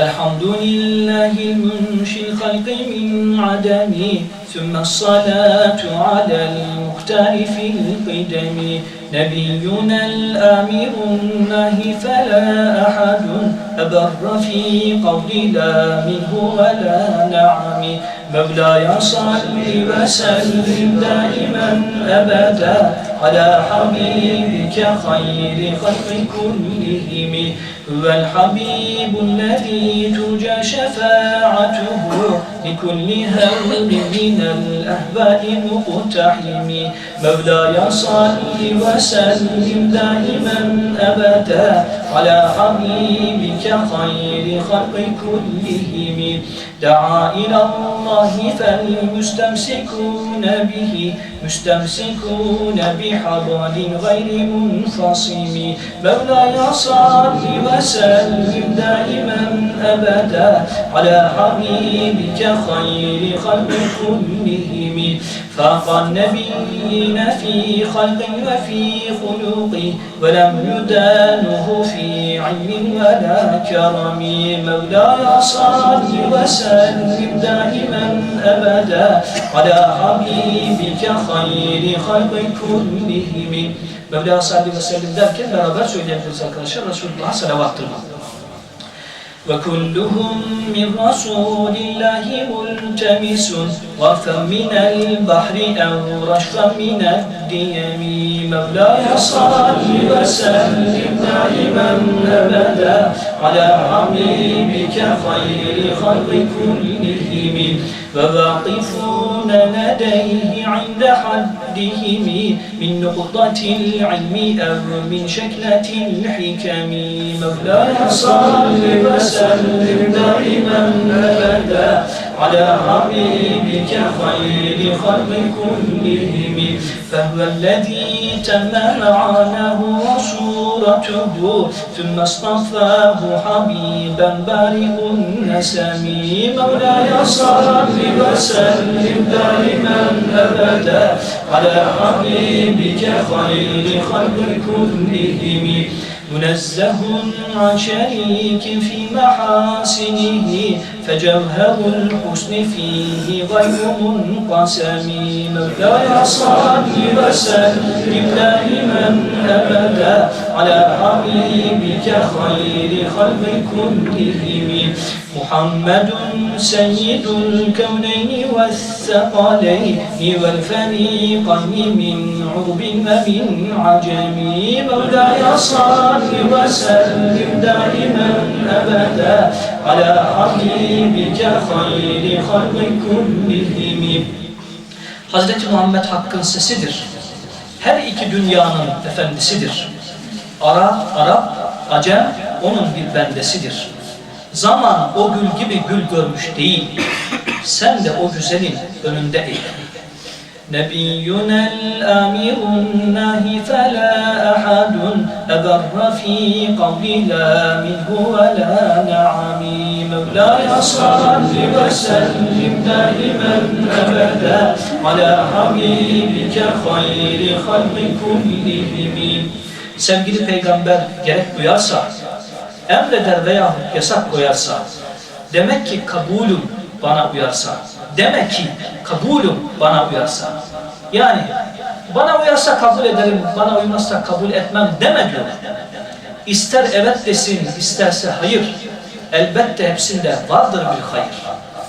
الحمد لله المنشي الخلق من عدم ثم الصلاة على المختار في القدم. نبينا الآمر الناهي فلا أحد أبر في قول لا منه ولا نعم. مولاي صل وسلم دائما أبدا على حبيبك خير خلق كلهم. هو الحبيب الذي ترجى شفاعته لكل هول من الأهواء مقتحم. مولاي صل وسلم دائما أبدا على حبيبك خير خلق كلهم. دعا إلى الله فالمستمسكون به مستمسكون بحبل غير منفصم. مولاي صل وسلم دائما أبدا على حبيبك خير خلق كلهم. فاق النبيين في خلق وفي خلق ولم يدانه في علم ولا كرم مولاي صل وسلم دائما أبدا على حبيبك خير خلق كلهم Mevla sallallahu aleyhi ve sellem derken beraber söyleyebiliriz arkadaşlar. Resulullah'a salavattır. وكلهم من رسول الله ملتمس غرفا من البحر أو رشفا من الديم. مولاي صل وسلم دائما أبدا على حبيبك خير خلق كلهم. وواقفون لديه عند حدهم من نقطة العلم أو من شكلة الحكم. مولاي صل وسلم دائما أبدا على حبيبك خير خلق كلهم. فهو الذي تم معناه وصورته ثم اصطفاه حبيبا بارئ النسم. مولاي صل وسلم دائما أبدا على حبيبك خير خلق كلهم. منزه عن شريك في محاسنه فجوهر الحسن فيه غير منقسم. مولاي صل وسلم دائما أبدا على حبيبك خير خلق كلهم. محمد سيد الكونين والثقلين والفريقين من عرب ومن عجم مولاي صل وسلم دائما ابدا على حبيبك خير خلق كلهم Hazreti Muhammed Hakk'ın sesidir. Her iki dünyanın efendisidir. Arap, Arap, Acem onun bir bendesidir. Zaman o gül gibi gül görmüş değil. Sen de o güzelin önünde eğil. نبينا الأمير الناهي فلا أحد أبر في قول لا منه ولا نعم مولاي صل وسلم دائما أبدا على حبيبك خير خلق كلهم Sevgili peygamber gerek duyarsa, emreder veya yasak koyarsa, demek ki kabulüm bana uyarsa, demek ki kabulüm bana uyarsa. Yani bana uyarsa kabul ederim, bana uymazsa kabul etmem deme diyor. İster evet desin, isterse hayır. Elbette hepsinde vardır bir hayır.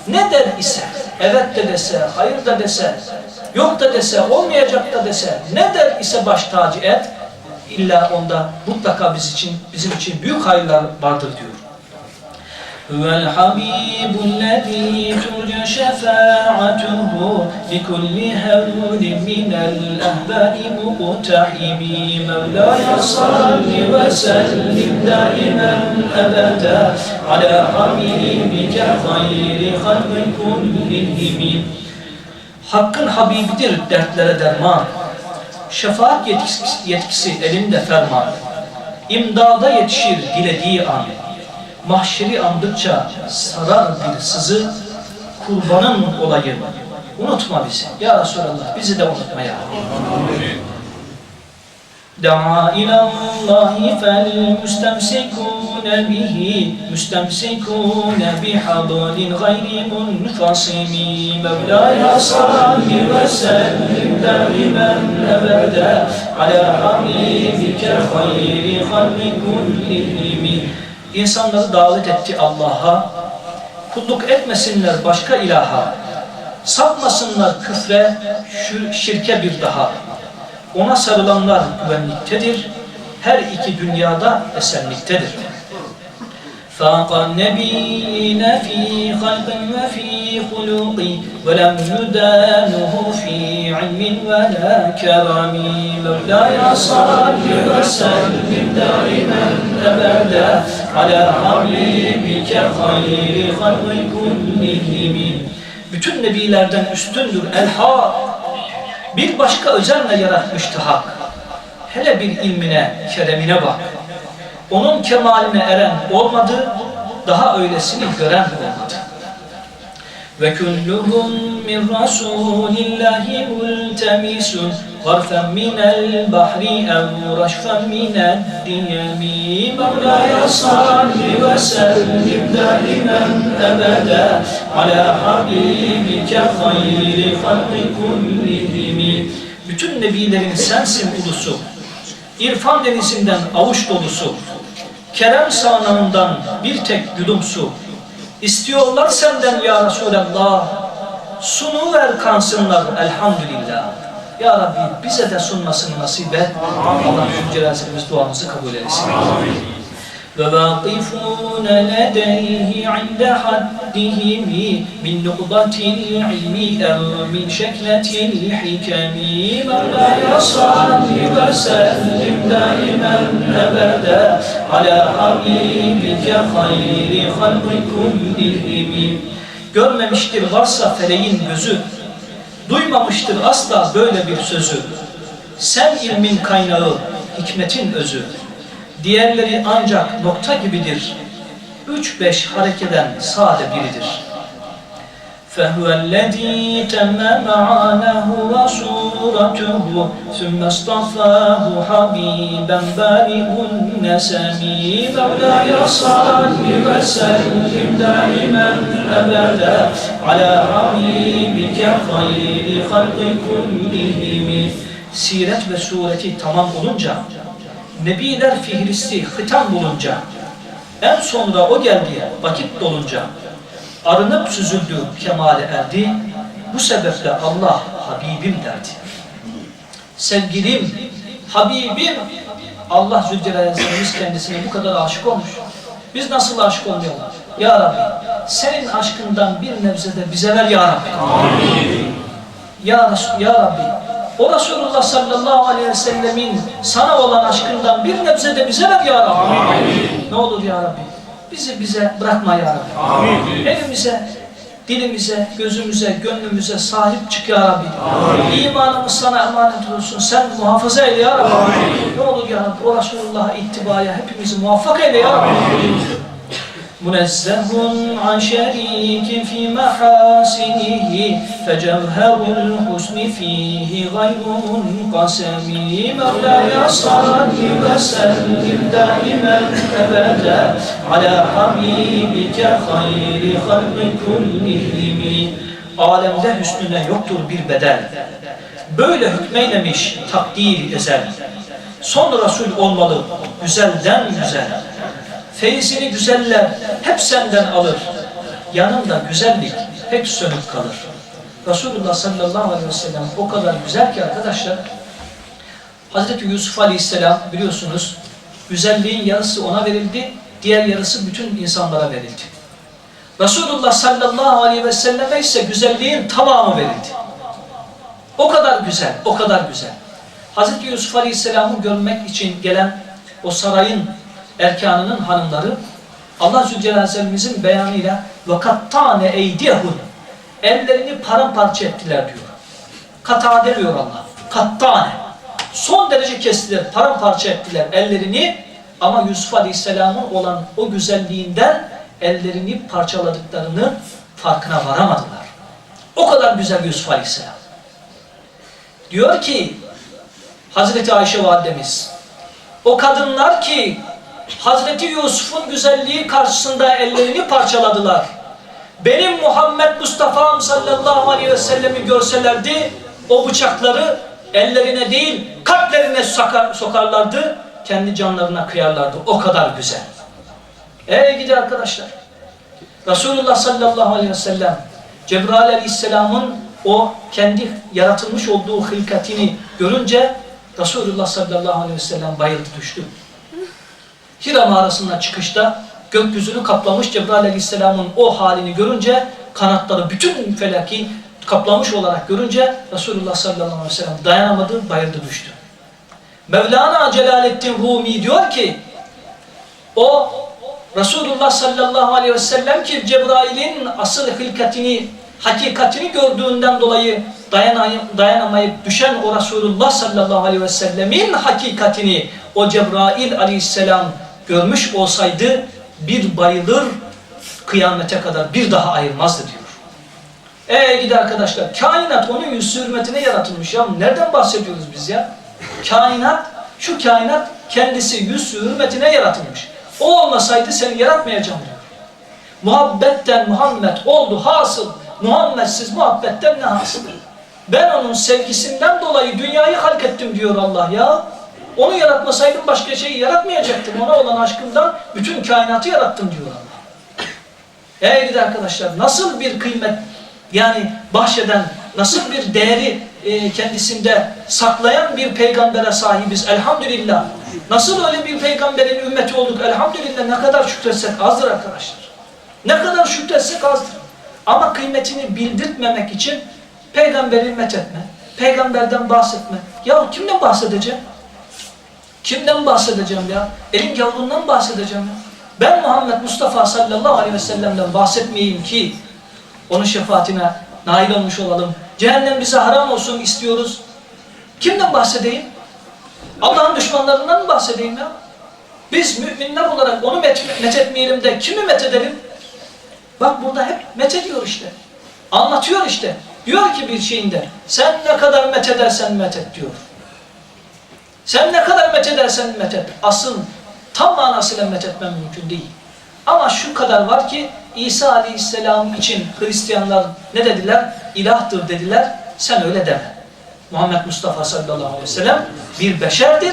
Ne der ise, evet de dese, hayır da dese, yok da dese, olmayacak da dese, ne der ise baş tacı et, illa onda mutlaka biz için, bizim için büyük hayırlar vardır diyor. هو الحبيب الذي ترجى شفاعته لكل هول من الأهبال مقتحم مولاي صل وسلم دائما أبدا على حبيبك خير خلق كلهم Hakkın Habibidir dertlere derman. Şefaat yetkisi, yetkisi elinde ferman. İmdada yetişir dilediği an. Mahşeri andıkça sarar bir sızı, kurbanın olayım. Unutma bizi. Ya Resulallah bizi de unutma ya. دعا إلى الله فالمستمسكون يستمسكون به مستمسكون بحبل غير منفصم مولاي صل وسلم دائما أبدا على حبيبك خير خلق كلهم İnsanları davet etti Allah'a, kulluk etmesinler başka ilaha, sapmasınlar küfre, şir- şirke bir daha. Ona sarılanlar güvenliktedir, her iki dünyada esenliktedir. فاق النبيين في خلق وفي خلق ولم يدانه في علم ولا كرم مولاي صل وسلم دائما ابدا على حبيبك خير خلق كلهم bütün nebilerden üstündür el-hak bir başka özenle yaratmıştı hak hele bir ilmine keremine bak onun kemaline eren olmadı, daha öylesini gören olmadı. Ve kulluhum min rasulillahi multemisun غرفا من البحر أو رشفا من الديم مولاي صل وسلم دائما أبدا على حبيبك خير خلق كلهم Bütün nebilerin sensin ulusu, İrfan denizinden avuç dolusu, kerem sağanağından bir tek yudum su. İstiyorlar senden ya Resulallah, sunu ver kansınlar elhamdülillah. Ya Rabbi bize de sunmasını nasip et. Allah şu cenazemiz duamızı kabul etsin. وواقفون لديه عند حدهم من نقضة العلم أو من شكلة الحكم مولاي صل وسلم دائما أبدا على حبيبك خير خلق كلهم Görmemiştir varsa feleğin gözü, duymamıştır asla böyle bir sözü. Sen ilmin kaynağı, hikmetin özü. Diğerleri ancak nokta gibidir. Üç beş harekeden sade biridir. فهو الذي تم معناه وصورته ثم اصطفاه حبيبا بالغ النسم مولاي صل وسلم دائما ابدا على حبيبك خير خلق كلهم Siret ve sureti tamam olunca Nebiler fihristi hitam bulunca, en sonra o geldi vakit dolunca, arınıp süzüldü kemale erdi, bu sebeple Allah Habibim derdi. Sevgilim, Habibim, Allah Zülcelal'imiz kendisine bu kadar aşık olmuş. Biz nasıl aşık olmayalım? Ya Rabbi, senin aşkından bir nebze de bize ver Ya Rabbi. Ya, Resul, ya Rabbi, o Resulullah sallallahu aleyhi ve sellemin sana olan aşkından bir nebze de bize ver ya Rabbi. Ne olur ya Rabbi. Bizi bize bırakma ya Rabbi. Elimize, dilimize, gözümüze, gönlümüze sahip çık ya Rabbi. İmanımız sana emanet olsun. Sen muhafaza eyle ya Rabbi. Ne olur ya Rabbi. O Resulullah'a ittibaya hepimizi muvaffak eyle ya Rabbi. منزه عن شريك في محاسنه فجوهر الحسن فيه غير منقسم مولاي صل وسلم دائما ابدا على حبيبك خير خلق كلهم Alemde hüsnüne yoktur bir bedel. Böyle hükmeylemiş takdir ezel. Son Resul olmalı güzelden güzel. Feyzini güzeller hep senden alır. Yanında güzellik hep sönük kalır. Resulullah sallallahu aleyhi ve sellem o kadar güzel ki arkadaşlar Hazreti Yusuf aleyhisselam biliyorsunuz güzelliğin yarısı ona verildi, diğer yarısı bütün insanlara verildi. Resulullah sallallahu aleyhi ve selleme ise güzelliğin tamamı verildi. O kadar güzel, o kadar güzel. Hazreti Yusuf aleyhisselamı görmek için gelen o sarayın erkanının hanımları Allah Zülcelal'imizin beyanıyla وَكَتَّانَ اَيْدِيَهُنْ Ellerini paramparça ettiler diyor. Katade diyor Allah. Kattane. Son derece kestiler, paramparça ettiler ellerini ama Yusuf Aleyhisselam'ın olan o güzelliğinden ellerini parçaladıklarını farkına varamadılar. O kadar güzel Yusuf Aleyhisselam. Diyor ki Hazreti Ayşe validemiz o kadınlar ki Hazreti Yusuf'un güzelliği karşısında ellerini parçaladılar. Benim Muhammed Mustafa'm sallallahu aleyhi ve sellemi görselerdi o bıçakları ellerine değil kalplerine sokar, sokarlardı. Kendi canlarına kıyarlardı. O kadar güzel. Ey gidi arkadaşlar. Resulullah sallallahu aleyhi ve sellem Cebrail aleyhisselamın o kendi yaratılmış olduğu hılkatini görünce Resulullah sallallahu aleyhi ve sellem bayıldı düştü. Hira mağarasından çıkışta gökyüzünü kaplamış Cebrail aleyhisselamın o halini görünce kanatları bütün felaki kaplamış olarak görünce Resulullah sallallahu aleyhi ve sellem dayanamadı, bayıldı düştü. Mevlana Celaleddin Rumi diyor ki o Resulullah sallallahu aleyhi ve sellem ki Cebrail'in asıl hilkatini, hakikatini gördüğünden dolayı dayanayıp, dayanamayıp düşen o Resulullah sallallahu aleyhi ve sellemin hakikatini o Cebrail aleyhisselam görmüş olsaydı bir bayılır kıyamete kadar bir daha ayırmazdı diyor. Ee gidi arkadaşlar kainat onun yüz hürmetine yaratılmış ya. Nereden bahsediyoruz biz ya? Kainat, şu kainat kendisi yüz hürmetine yaratılmış. O olmasaydı seni yaratmayacağım diyor. Muhabbetten Muhammed oldu hasıl. Muhammedsiz muhabbetten ne hasıl? Ben onun sevgisinden dolayı dünyayı halk diyor Allah ya. Onu yaratmasaydım başka şeyi yaratmayacaktım. Ona olan aşkımdan bütün kainatı yarattım diyor Allah. Ey gidi arkadaşlar nasıl bir kıymet yani bahşeden nasıl bir değeri e, kendisinde saklayan bir peygambere sahibiz elhamdülillah. Nasıl öyle bir peygamberin ümmeti olduk elhamdülillah ne kadar şükretsek azdır arkadaşlar. Ne kadar şükretsek azdır. Ama kıymetini bildirtmemek için peygamberi methetme, peygamberden bahsetme. Ya kimden bahsedeceğim? Kimden bahsedeceğim ya? Elin yavrundan bahsedeceğim ya. Ben Muhammed Mustafa sallallahu aleyhi ve sellem'den bahsetmeyeyim ki onun şefaatine nail olmuş olalım. Cehennem bize haram olsun istiyoruz. Kimden bahsedeyim? Allah'ın düşmanlarından mı bahsedeyim ya? Biz müminler olarak onu met, methetmeyelim de kimi methedelim? Bak burada hep methediyor işte. Anlatıyor işte. Diyor ki bir şeyinde sen ne kadar methedersen methet diyor. Sen ne kadar methedersen methet. Asıl tam manasıyla methetmen mümkün değil. Ama şu kadar var ki İsa Aleyhisselam için Hristiyanlar ne dediler? İlahtır dediler. Sen öyle deme. Muhammed Mustafa sallallahu aleyhi ve sellem bir beşerdir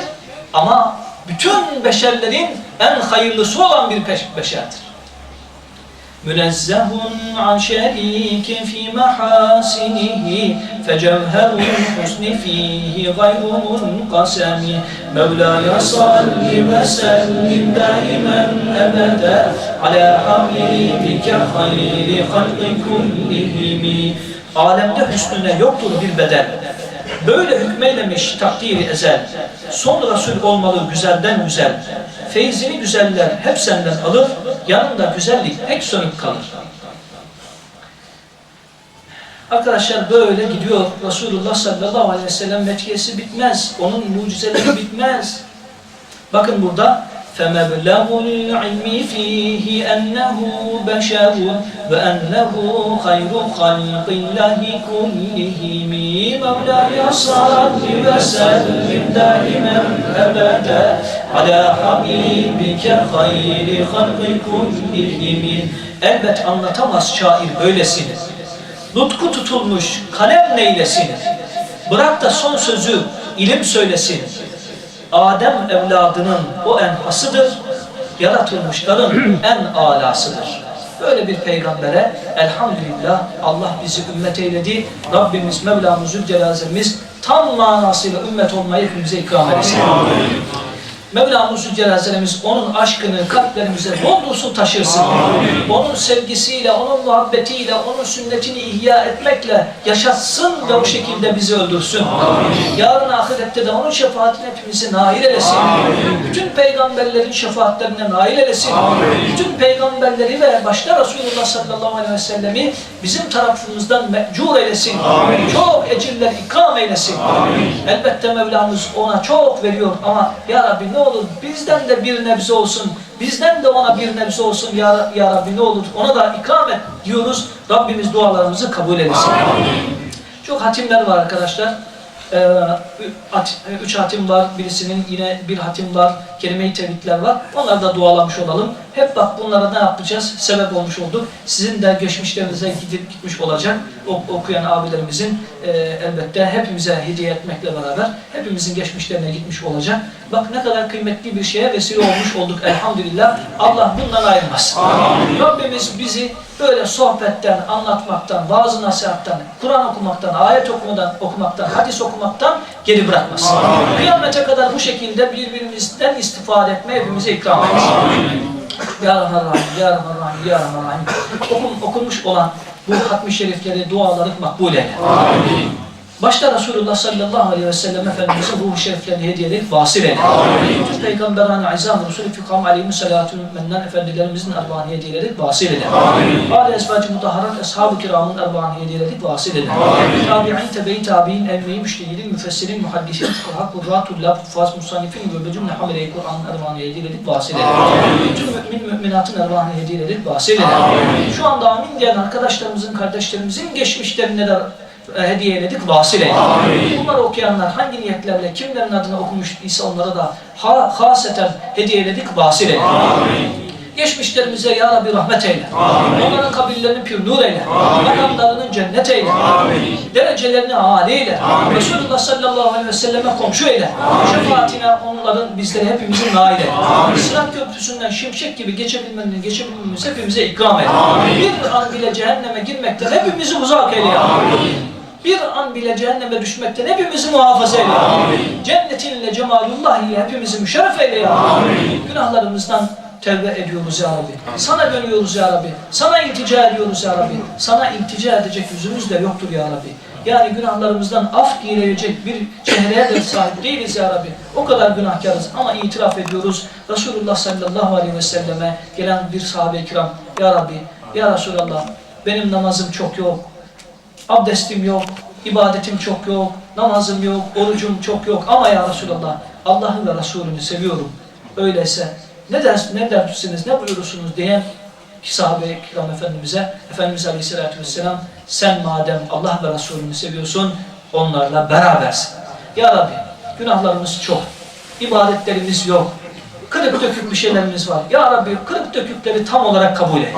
ama bütün beşerlerin en hayırlısı olan bir beşerdir. An şerikin fi mahasinihi fecevherul husni fihi gayru munkasemi Mevlaya salli ve sellim daimen ebede ala habibike hayri halki kullihimi Alemde hüsnüne yoktur bir Böyle hükmeylemiş takdiri ezel. Son Resul olmalı güzelden güzel. Feyzini güzeller hep senden alır. Yanında güzellik pek sönük kalır. Arkadaşlar böyle gidiyor. Resulullah sallallahu aleyhi ve sellem metkiyesi bitmez. Onun mucizeleri bitmez. Bakın burada فمبلغ العلم فيه أنه بشر وأنه خير خلق الله كلهم مولاي صل وسلم دائما أبدا على حبيبك خير خلق كلهم Elbet anlatamaz şair böylesini. Nutku tutulmuş kalem neylesin. Bırak da son sözü ilim söylesin. Adem evladının o en hasıdır, yaratılmışların en alasıdır. Böyle bir peygambere elhamdülillah Allah bizi ümmet eyledi. Rabbimiz Mevlamız Zülcelal'imiz tam manasıyla ümmet olmayı hepimize ikram etsin. Mevlamız Zülcelal'imiz onun aşkını kalplerimize doldursun taşırsın. Amin. Onun sevgisiyle, onun muhabbetiyle, onun sünnetini ihya etmekle yaşatsın ve o şekilde bizi öldürsün. Amin. Yarın ahirette de onun şefaatine hepimizi nail eylesin. Amin. Bütün peygamberlerin şefaatlerine nail eylesin. Amin. Bütün peygamberleri ve başta Resulullah sallallahu aleyhi ve sellemi bizim tarafımızdan mecur eylesin. Amin. Çok ecirler ikram eylesin. Amin. Elbette Mevlamız ona çok veriyor ama Ya Rabbi ne olur bizden de bir nebze olsun, bizden de ona bir nebze olsun ya, ya Rabbi ne olur ona da ikram et diyoruz. Rabbimiz dualarımızı kabul eylesin. Çok hatimler var arkadaşlar. Ee, üç hatim var, birisinin yine bir hatim var, kelime-i tevhidler var. Onları da dualamış olalım. Hep bak bunlara ne yapacağız? Sebep olmuş olduk. Sizin de geçmişlerinize gidip gitmiş olacak. O, okuyan abilerimizin e, elbette hepimize hediye etmekle beraber hepimizin geçmişlerine gitmiş olacak. Bak ne kadar kıymetli bir şeye vesile olmuş olduk elhamdülillah. Allah bundan ayırmasın. Rabbimiz bizi böyle sohbetten, anlatmaktan, vaaz nasihattan, Kur'an okumaktan, ayet okumadan, okumaktan, hadis okumaktan geri bırakmasın. Kıyamete kadar bu şekilde birbirimizden istifade etme hepimize ikram etsin. Ya Rahman Rahim, Ya Rahman Rahim, Ya Rahman Rahim. Okun, okunmuş olan bu hatmi şerifleri, duaları makbul eyle. Başta Resulullah sallallahu aleyhi ve sellem Efendimiz'in ruhu şeriflerini hediye edip vasıl eyle. Bütün peygamberane azam Resulü fikam aleyhi salatu menden efendilerimizin erbağını hediye edip vasıl eyle. Âli ezvacı mutahharat ashab-ı kiramın erbağını hediye edip vasıl eyle. Tabi'in, tebe-i tabi'in, emmeyi, müştehidin, müfessirin, muhaddisin, fukaha, kurra, tullab, kuffaz, musannifin ve cümle hamile-i Kur'an'ın erbağını hediye edip vasıl eyle. Bütün mümin müminatın erbağını hediye edip vasıl eyle. Şu anda amin diyen arkadaşlarımızın, kardeşlerimizin geçmişlerine de hediye eyledik, vasıl eyle. Bunları okuyanlar hangi niyetlerle, kimlerin adına okumuş ise onlara da ha, haseten hediye eyledik, vasıl eyle. Geçmişlerimize Ya Rabbi rahmet eyle. Onların kabirlerini pür nur eyle. Makamlarının cennet eyle. Derecelerini âli eyle. Resulullah sallallahu aleyhi ve selleme komşu eyle. Şefaatine onların bizleri hepimizin nail eyle. Sırat köprüsünden şimşek gibi geçebilmemiz, geçebilmemiz hepimize ikram eyle. Bir an bile cehenneme girmekten hepimizi uzak eyle ya. Bir an bile cehenneme düşmekten hepimizi muhafaza eyle. Cennetinle cemalullah ile hepimizi müşerref eyle ya. Günahlarımızdan tevbe ediyoruz ya Rabbi. Sana dönüyoruz ya Rabbi. Sana iltica ediyoruz ya Rabbi. Sana iltica edecek yüzümüz de yoktur ya Rabbi. Yani günahlarımızdan af dileyecek bir çehreye de sahip değiliz ya Rabbi. O kadar günahkarız ama itiraf ediyoruz. Resulullah sallallahu aleyhi ve selleme gelen bir sahabe-i kiram. Ya Rabbi, Ya Resulallah benim namazım çok yok. Abdestim yok, ibadetim çok yok, namazım yok, orucum çok yok ama ya Resulallah Allah'ı ve Resulünü seviyorum. Öyleyse ne ders, ne dersiniz, ne buyurursunuz diyen sahabe-i kiram Efendimiz'e, Efendimiz Aleyhisselatü Vesselam sen madem Allah ve Resulünü seviyorsun onlarla berabersin. Ya Rabbi günahlarımız çok, ibadetlerimiz yok, kırık dökük bir şeylerimiz var. Ya Rabbi kırık dökükleri tam olarak kabul et.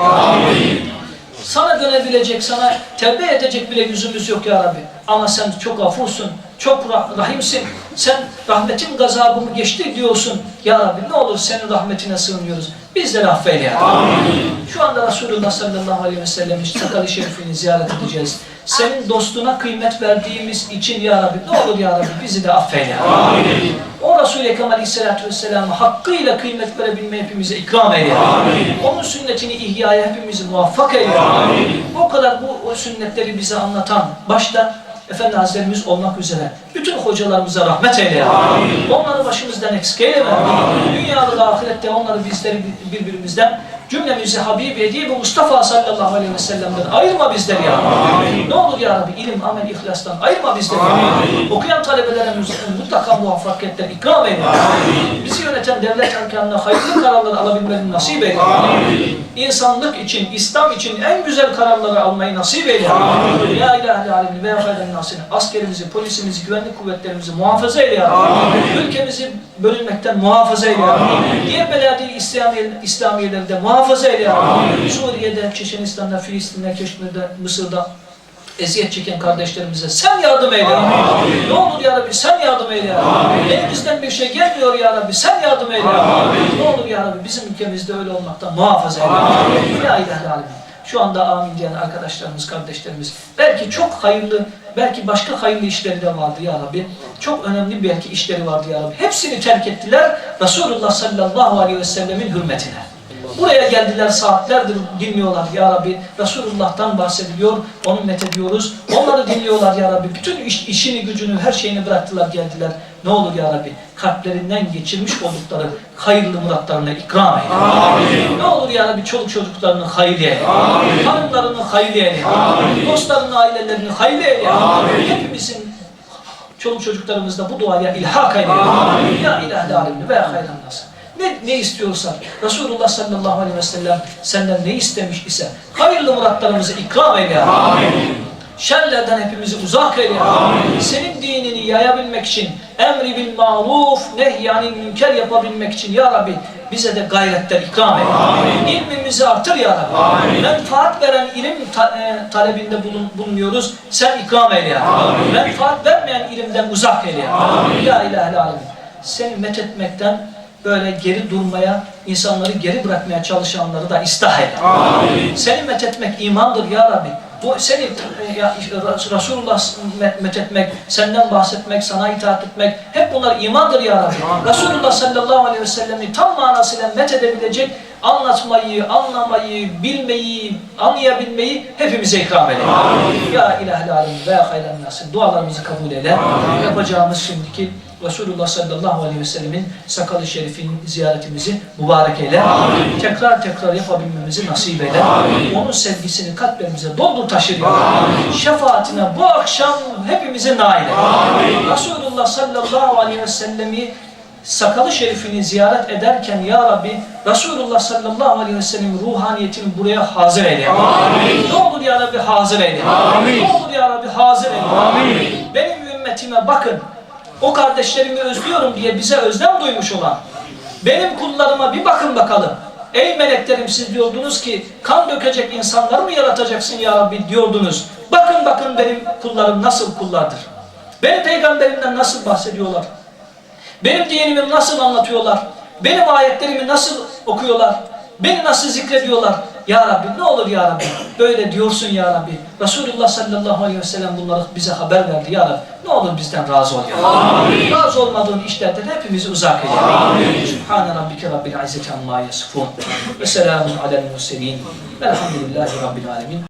Sana dönebilecek, sana tevbe edecek bile yüzümüz yok ya Rabbi. Ama sen çok afursun, çok rah- rahimsin. Sen rahmetin gazabımı geçti diyorsun. Ya Rabbi ne olur senin rahmetine sığınıyoruz. Bizleri affeyle ya Rabbi. Şu anda Resulullah sallallahu aleyhi ve sellem'in sakalı şerifini ziyaret edeceğiz. Senin dostuna kıymet verdiğimiz için ya Rabbi ne olur ya Rabbi bizi de affeyle ya Rabbi. O Resul-i Ekrem Aleyhisselatü Vesselam'ı hakkıyla kıymet verebilme hepimize ikram eyle. Onun sünnetini ihyaya hepimizi muvaffak eyle. O kadar bu o sünnetleri bize anlatan başta Efendi Hazretlerimiz olmak üzere bütün hocalarımıza rahmet eyle. ya. Onları başımızdan eksik eyleme. Dünyada da ahirette onları bizleri bir- birbirimizden cümlemizi Habibi Ediye ve Mustafa sallallahu aleyhi ve sellem'den ayırma bizleri ya. Ne olur ya Rabbi ilim, amel, ihlastan ayırma bizleri ya. Okuyan talebelerimize mutlaka muvaffakiyetten ikram eyle. Bizi yöneten devlet erkanına hayırlı kararlar alabilmeni nasip eyle. İnsanlık için, İslam için en güzel kararları almayı nasip eyle. Ya ilahe alemin ve efendim nasini askerimizi, polisimizi, güvenlik kuvvetlerimizi muhafaza eyle ya. Ülkemizi bölünmekten muhafaza eyle. Diğer beladi İslamiye, İslamiyeleri de muhafaza eyle. Suriye'de, Çeçenistan'da, Filistin'de, Keşmir'de, Mısır'da eziyet çeken kardeşlerimize sen yardım eyle. ya. Ne olur ya Rabbi sen yardım eyle. ya. Elimizden bir şey gelmiyor ya Rabbi sen yardım eyle. ya. Ne olur ya Rabbi bizim ülkemizde öyle olmaktan muhafaza eyle. Ya ilahe alemin. Şu anda amin diyen arkadaşlarımız, kardeşlerimiz belki çok hayırlı, belki başka hayırlı işleri de vardı ya Rabbi. Çok önemli belki işleri vardı ya Rabbi. Hepsini terk ettiler Resulullah sallallahu aleyhi ve sellemin hürmetine. Buraya geldiler saatlerdir dinliyorlar ya Rabbi. Resulullah'tan bahsediliyor, onu methediyoruz. Onları dinliyorlar ya Rabbi. Bütün iş, işini, gücünü, her şeyini bıraktılar geldiler. Ne olur ya Rabbi kalplerinden geçirmiş oldukları hayırlı muratlarına ikram eyle. Ne olur ya Rabbi çoluk çocuklarını hayırlı eyle. Hanımlarını hayırlı eyle. Dostlarını, ailelerini hayırlı eyle. Hepimizin çoluk çocuklarımızda bu duaya ilhak eyle. Ya ilahe alemini ve hayran nasıl. Ne, ne istiyorsan Resulullah sallallahu aleyhi ve sellem senden ne istemiş ise hayırlı muratlarımızı ikram eyle. Şerlerden hepimizi uzak eyle Rabbi. Senin dinini yayabilmek için, emri bil maruf, nehyanil münker yapabilmek için ya Rabbi bize de gayretler ikram eyle. İlmimizi artır ya Rabbi. Menfaat veren ilim ta- e, talebinde bulun, bulunuyoruz. Sen ikram eyle ya Rabbi. Menfaat vermeyen ilimden uzak eyle ya Rabbi. Ya ilahe alemin. Seni methetmekten böyle geri durmaya, insanları geri bırakmaya çalışanları da istah eyle. Seni methetmek imandır ya Rabbi. Bu seni e, ya, Resulullah me- methetmek, senden bahsetmek, sana itaat etmek hep bunlar imandır ya Rabbi. Resulullah sallallahu aleyhi ve sellem'i tam manasıyla methedebilecek anlatmayı, anlamayı, bilmeyi, anlayabilmeyi hepimize ikram eyle. Ya ilahel alem ve hayran nasıl dualarımızı kabul eyle. Yapacağımız şimdiki Resulullah sallallahu aleyhi ve sellemin sakalı şerifin ziyaretimizi mübarek eyle. Tekrar tekrar yapabilmemizi nasip eyle. Onun sevgisini kalplerimize doldur taşır ya. Rabbi. Şefaatine bu akşam hepimize nail eyle. Resulullah sallallahu aleyhi ve sellemi sakalı şerifini ziyaret ederken ya Rabbi Resulullah sallallahu aleyhi ve sellem ruhaniyetini buraya hazır eyle. Ne olur ya Rabbi hazır eyle. Ne olur ya Rabbi hazır eyle. Benim ümmetime bakın. O kardeşlerimi özlüyorum diye bize özlem duymuş olan benim kullarıma bir bakın bakalım. Ey meleklerim siz diyordunuz ki kan dökecek insanları mı yaratacaksın ya Rabbi diyordunuz. Bakın bakın benim kullarım nasıl kullardır. Benim peygamberimden nasıl bahsediyorlar. Benim dinimi nasıl anlatıyorlar? Benim ayetlerimi nasıl okuyorlar? Beni nasıl zikrediyorlar? Ya Rabbi ne olur ya Rabbi böyle diyorsun ya Rabbi. Resulullah sallallahu aleyhi ve sellem bunları bize haber verdi ya Rabbi. Ne olur bizden razı ol ya Rabbi. Razı olmadığın işlerden hepimizi uzak eyle. Amin. Subhane rabbike rabbil izzeti amma yasifun. Ve selamun alel murselin. Velhamdülillahi rabbil alemin.